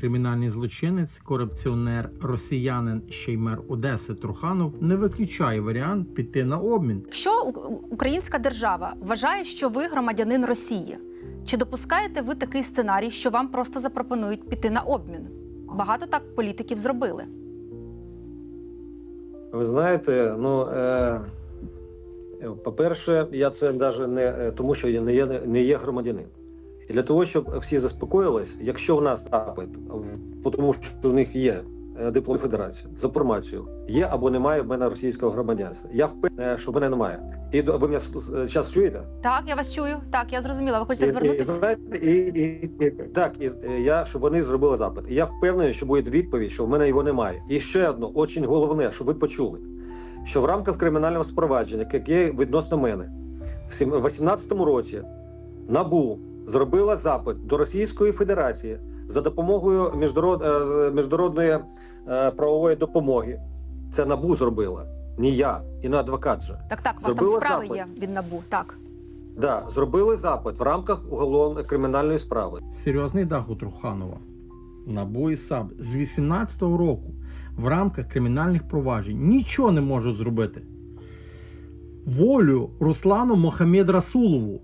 Кримінальний злочинець, корупціонер, росіянин, ще й мер Одеси Труханов не виключає варіант піти на обмін. Якщо Українська держава вважає, що ви громадянин Росії, чи допускаєте ви такий сценарій, що вам просто запропонують піти на обмін? Багато так політиків зробили. Ви знаєте, ну е, е, по-перше, я це навіть не е, тому, що я не є, не є громадянин. І для того, щоб всі заспокоїлись, якщо в нас запит, тому що в них є е, диплом федерації з інформацією, є або немає в мене російського громадянства. Я впевнений, що в мене немає. І ви мене зараз чуєте? Так, я вас чую. Так, я зрозуміла. Ви хочете І- І, звернутися? і, і, і, так, і, е, я, щоб вони зробили запит. І я впевнений, що буде відповідь, що в мене його немає. І ще одно, дуже головне, щоб ви почули, що в рамках кримінального спровадження, яке є відносно мене, в 18-му році НАБУ зробила запит до Російської Федерації за допомогою міжнарод, е, міжнародної е, правової допомоги. Це НАБУ зробила, не я і не адвокат же. Так, так, у вас там справи запит. є від набу. Так. Да, зробили запит в рамках уголовно кримінальної справи. Серйозний дах у Труханова. НАБУ і САП з 18-го року в рамках кримінальних проваджень нічого не можуть зробити. Волю Руслану Мохамед Расулову